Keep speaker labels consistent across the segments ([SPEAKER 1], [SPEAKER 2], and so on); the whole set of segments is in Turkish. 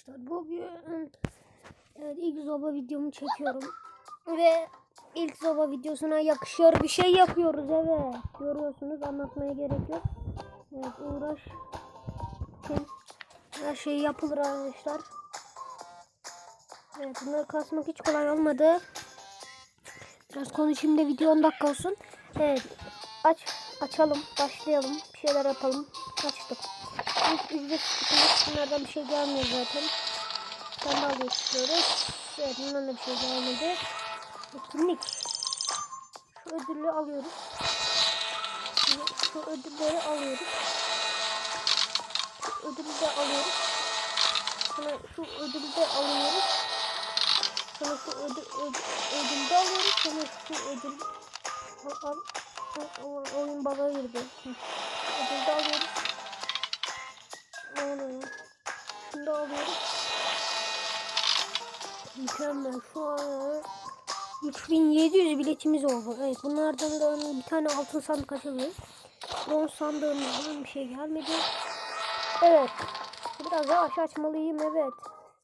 [SPEAKER 1] arkadaşlar. Bugün evet, ilk zoba videomu çekiyorum. Ve ilk zoba videosuna yakışır bir şey yapıyoruz evet. Görüyorsunuz anlatmaya gerek yok. Evet uğraş. Her şey yapılır arkadaşlar. Evet bunları kasmak hiç kolay olmadı. Biraz konuşayım da video 10 dakika olsun. Evet aç açalım başlayalım bir şeyler yapalım. Açtık. İlk ücret sıkıntı bunlardan bir şey gelmiyor zaten. Alıyor tutuyoruz. Evet bundan da bir şey gelmedi. Etkinlik. Şu ödülü alıyoruz. Şu ödülleri alıyoruz. Şu ödülü de alıyoruz. Sonra şu ödülü de alıyoruz. Sonra şu ödül, ödül, ödülü de alıyoruz. Sonra şu ödül al, al, al, oyun baga girdi. Ödülü de alıyoruz. Aynen. Şunu da alıyoruz. Mükemmel. Şu an 3700 biletimiz oldu. Evet bunlardan da bir tane altın sandık açılıyor. Bronz sandığımızdan bir şey gelmedi. Evet. Biraz yavaş açmalıyım evet.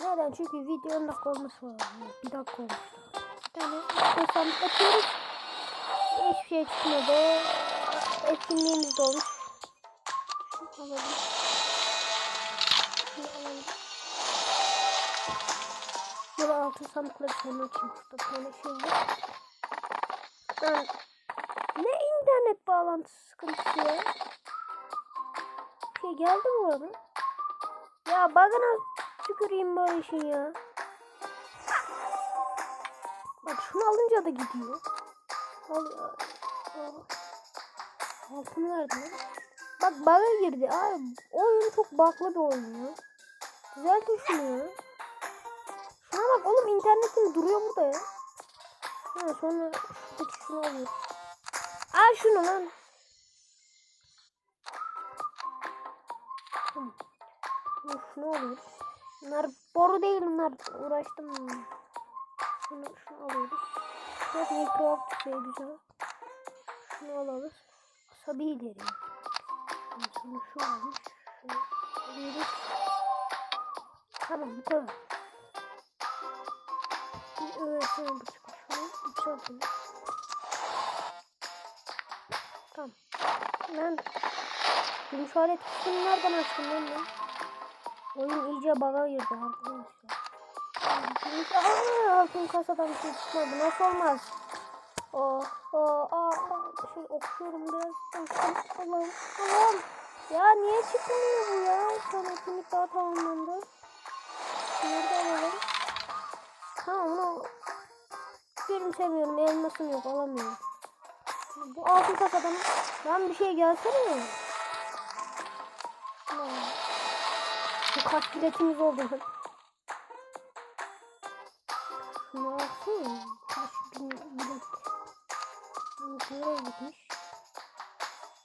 [SPEAKER 1] Neden? Çünkü video 10 dakika olması var. Bir dakika olmuş. Bir tane altın sandık açıyoruz. Hiçbir şey çıkmadı. Etkinliğimiz de olmuş. Alalım. Şunu alalım. Böyle altın sandıkları tane şey var. Ben... Ne internet bağlantısı sıkıntısı ya? Şey geldi mi orada? Ya bagana tüküreyim böyle işin ya. Bak şunu alınca da gidiyor. Al, al. Altını verdi. Bak bug'a girdi. Abi oyun çok baklı bir oyun ya. Şunu ya. Şuna bak oğlum internetim duruyor burada ya. Ha sonra şuradaki şunu alıyorum. Al şunu lan. Şunu, şunu alıyoruz. Bunlar boru değil bunlar. Uğraştım. Şunu, şunu alıyoruz. Evet Minecraft şey güzel. Şunu alalım. Asabi ileri. Sonra şu almış. Şunu alıyoruz. Tamam kadar. Bir öğretmen bu çıkmış. Üç aldım. Tamam. Ben bu işaret kısmını nereden açtım ben ben? Oyun iyice bug'a girdi arkadaşlar. Aa, altın kasadan bir şey çıkmadı. Nasıl olmaz? O, o, aa, aa. Şöyle okuyorum biraz. Allah'ım, Allah'ım. Ya niye çıkmıyor bu ya? Son etkinlik daha tamamlandı. Nerede alalım? Tamam bunu gülümsemiyorum. Elmasım yok alamıyorum. Bu altın kasadan ben bir şey gelsene. Aa. Bu kaç biletimiz oldu? Şunu alsın. Kaç bin bilet. Nereye gitmiş?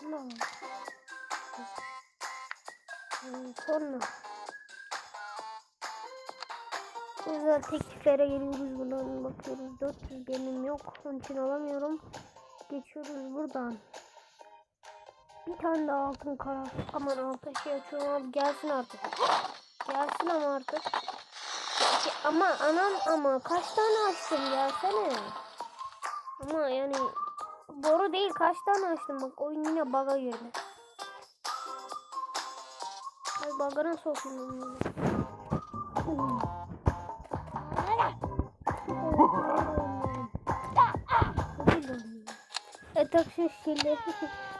[SPEAKER 1] Şunu al. Sonra. Güzel tekliflere geliyoruz buradan bakıyoruz. 400 benim yok. Onun için alamıyorum. Geçiyoruz buradan. Bir tane daha altın kara. Aman altın şey açıyorum abi gelsin artık. Gelsin ama artık. Ama anam ama kaç tane açtım gelsene. Ama yani boru değil kaç tane açtım bak oyun yine bug'a girdi. Ay bug'a nasıl okuyayım onu? Hmm. Etak şişleri.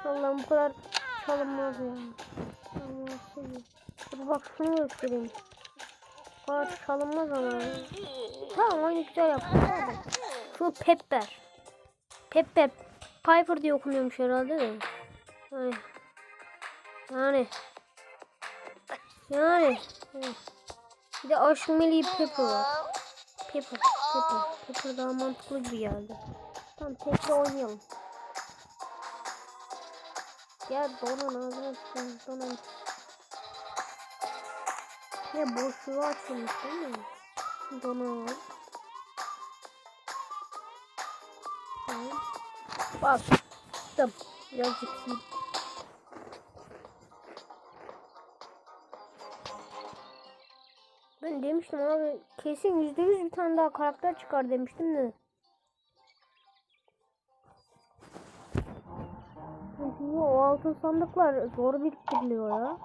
[SPEAKER 1] Allah'ım bu kadar çalınmaz ya. Dur bak şunu göstereyim. Bu kadar çalınmaz ama. Tamam oyunu güzel yaptım. Şu Pepper. Pepper. Piper diye okunuyormuş herhalde de. Yani. Yani. Yani. Bir de Aşmeli Pepper var. Pepper. Pepper. Pepper daha mantıklı gibi geldi. Tamam tekrar oynayalım. Gel donun ağzına sıkın donun. Ne boşluğu açılmış değil mi? Donun. Tamam. Bak. Tamam. Birazcık. Ben demiştim abi kesin yüzde yüz bir tane daha karakter çıkar demiştim de. Çünkü o altın sandıklar zor biriktiriliyor ya.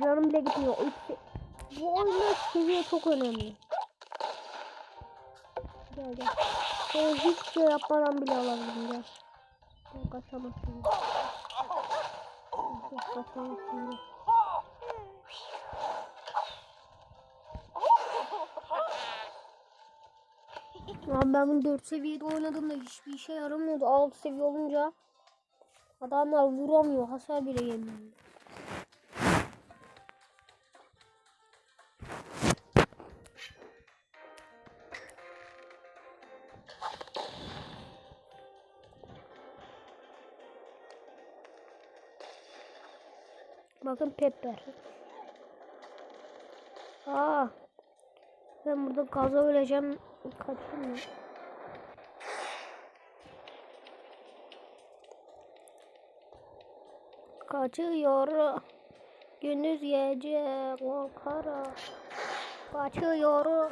[SPEAKER 1] Canım bile gitmiyor. Bu oyunda seviye çok önemli. Gel gel. Sen hiç şey yapmadan bile alabilirim. Gel kaçamazsın. Abi ben bunu 4 seviyede oynadığımda hiçbir işe yaramıyordu. 6 seviye olunca adamlar vuramıyor. Hasar bile yemiyor. Bakın pepper. Aa. Ben burada gaza öleceğim. Kaçayım ya. Kaçıyor. Gündüz gece korkara. Kaçıyor.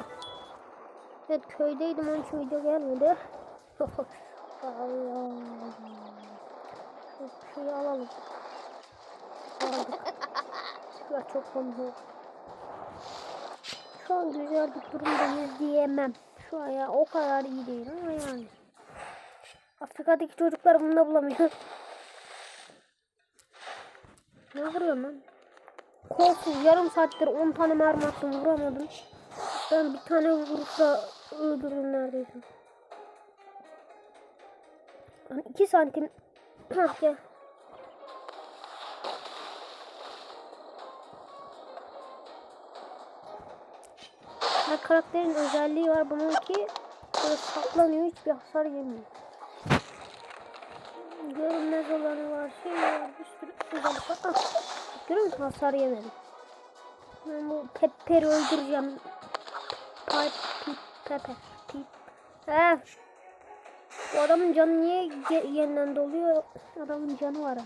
[SPEAKER 1] Evet köydeydim onun için video gelmedi. Allah. Şu alalım. Ya çok komik. Şu an güzel bir durumdayız diyemem. Şu an ya o kadar iyi değil ama yani. Afrika'daki çocuklar bunu da bulamıyor. ne vuruyorum lan? Kolsuz yarım saattir 10 tane mermi attım vuramadım. Ben bir tane vuruşla öldürdüm neredeyse. 2 santim. Hah gel. Her karakterin özelliği var. Bununki böyle saklanıyor. Hiçbir hasar yemiyor. Görünmez olanı var. Şey var. Bir sürü özellik var. Ah? Hasar yemedim. Ben bu Pepper'i öldüreceğim. Pipe, pip, Pepper, pip. Eh. Bu adamın canı niye yeniden doluyor? Adamın canı var abi.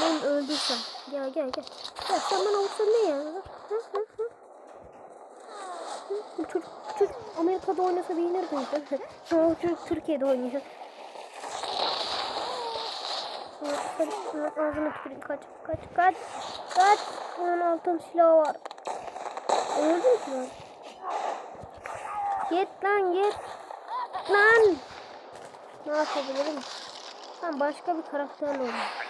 [SPEAKER 1] Ben öldürsem. Gel gel gel. Ya sen bana vursan ne ya? Hı bu çocuk Amerika'da oynasa beğenirdi. Ama o çocuk Türkiye'de oynuyor. Ağzına tüküreyim kaç kaç kaç kaç onun altın silahı var. Öldün lan. Git lan git. Lan. Ne yapabilirim? Ben başka bir karakterle oynayayım.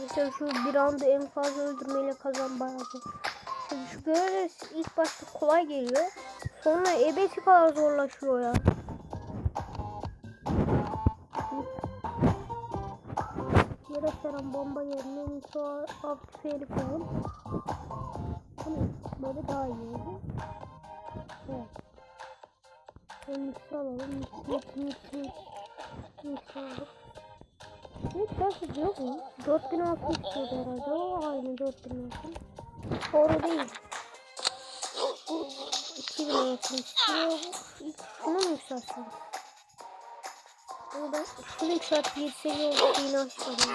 [SPEAKER 1] Mesela şu bir anda en fazla öldürmeyle kazan bayağı zor. Şu görev ilk başta kolay geliyor. Sonra ebesi kadar zorlaşıyor ya. Yere seren bomba yerine nitro av tüfeğini koyun. Hani böyle daha iyi oldu. Evet. Ben alalım. Mix, mix, mix, mix. Aldık. Ne dersi yok mu? 4600 istiyordu herhalde. O aynı 4600. Doğru değil. Bu 2000 olsun istiyor. İlk şunu mu yükseltsem? Ama şunu yükselt bir seviye. Yine aşağıda.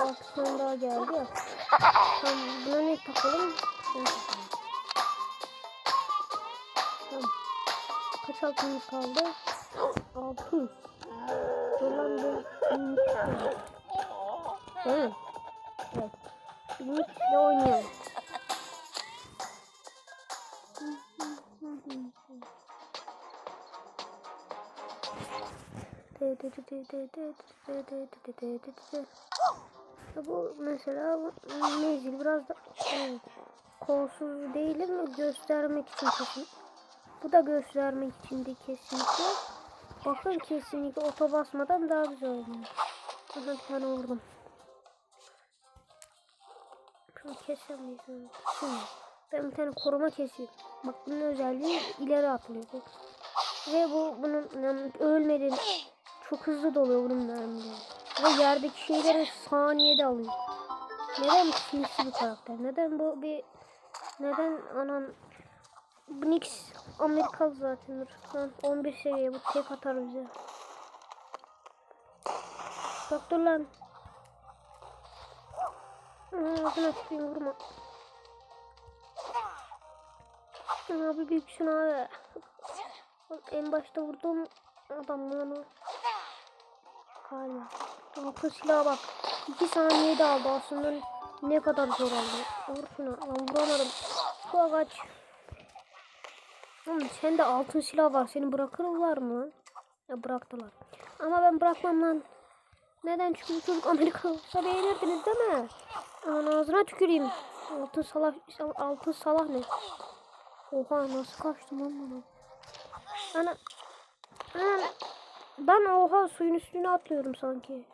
[SPEAKER 1] Altı tane daha geldi ya. Tamam buna ne takalım? Kaç altımız kaldı? 600. Dolan mi? Evet. İle oynayalım. Ya bu mesela bu mezil biraz da evet, kolsuz değil ama göstermek için kesin. Bu da göstermek için de kesinlikle. Bakın kesinlikle oto basmadan daha güzel olmuş. Aha bir vurdum. Şunu kesemeyiz. Şimdi Ben bir tane koruma kesiyorum. Bak bunun özelliği ileri atlıyor. bu. Ve bu bunun yani ölmeden çok hızlı doluyor bunun mermileri. Ve yerdeki şeyleri saniyede alıyor. Neden sinsi bir karakter? Neden bu bir neden anam bu Nix Amerikalı zaten. Lan 11 seviye bu tek atar bize. Dur lan. Ağzına tüküreyim vurma. Abi büyüksün abi. Bak, En başta vurdum adam o. Hala. Altın silaha bak. 2 saniyede aldı aslında ne kadar zor aldı. Vur şunu. Lan vuramadım. Şu ağaç. Oğlum sende altın silah var. Seni bırakırlar mı? Ya bıraktılar. Ama ben bırakmam lan. Neden? Çünkü çocuk Amerikalı olsa beğenirdiniz değil mi? Aman ağzına tüküreyim. Altın salah, altın salah ne? Oha nasıl kaçtım lan bunu? Ana. Ana. Ben oha suyun üstüne atlıyorum sanki.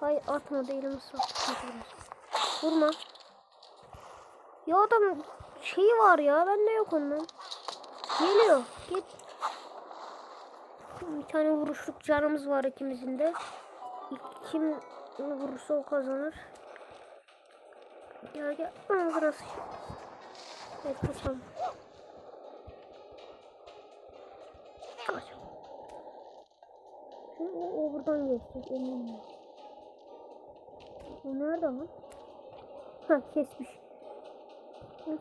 [SPEAKER 1] Hayır atmadı elimi sattı. Vurma. Ya adam şeyi var ya bende yok ondan. Geliyor. Git. Bir tane vuruşluk canımız var ikimizin de. Kim vurursa o kazanır. Gel gel. Aa, burası. Evet kaçalım. Kaç. O, o buradan geçecek eminim. O nerede lan? Ha kesmiş.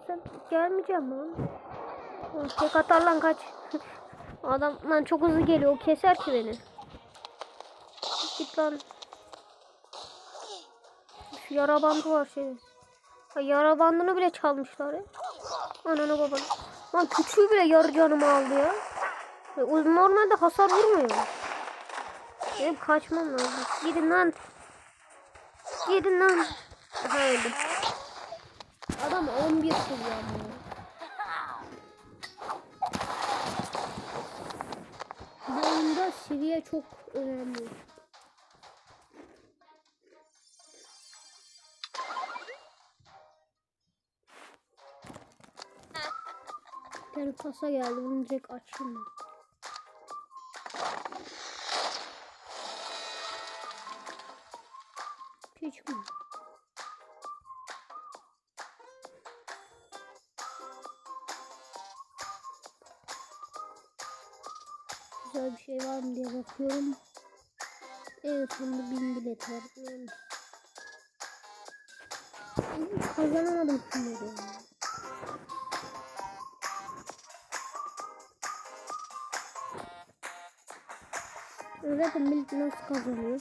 [SPEAKER 1] Sen gelmeyeceğim lan. Tek atar lan kaç. Adam lan çok hızlı geliyor. O keser ki beni. Git lan. Şu yara bandı var. Ha, yara bandını bile çalmışlar ya. Ananı babanı. Lan küçüğü bile yarı canımı aldı ya. o normalde hasar vurmuyor. Benim kaçmam lazım. Gidin lan. Gidin lan. Aha öldüm. Adam 11 seviye seviye çok önemli. Tane kasa geldi. Bunu direkt açayım ben. Hiç mi? Güzel bir şey var mı diye bakıyorum. En sonunda bin bilet var. Kazanamadım şunları. Zaten millet nasıl kazanıyor?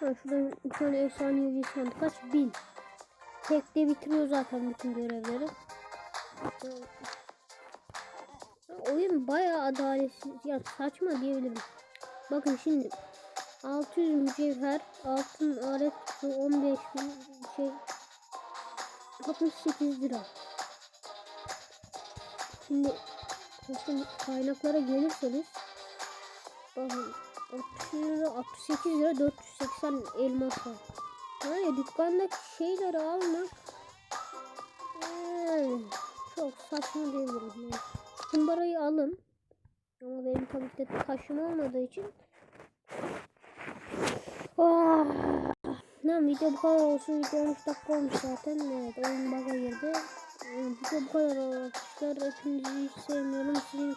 [SPEAKER 1] Ha, şurada bir tane efsanevi sandık kaç? Bin. Tekte bitiriyor zaten bütün görevleri. Oyun bayağı adaletsiz. Ya saçma diyebilirim. Bakın şimdi 600 mücevher, altın alet kutusu 15 bin şey 68 lira. Şimdi kaynaklara gelirseniz bakın 60 lira 68 lira 480 elmas var. Yani dükkandaki şeyleri almak yani çok saçma diyebilirim. Yani. Kumbarayı alın. Ama benim tabii ki de taşım olmadığı için. Tamam video bu kadar olsun. Video 13 dakika olmuş zaten. Evet oyun bug'a girdi. Ee, Video bu kadar arkadaşlar. Hepinizi hiç sevmiyorum. Sizin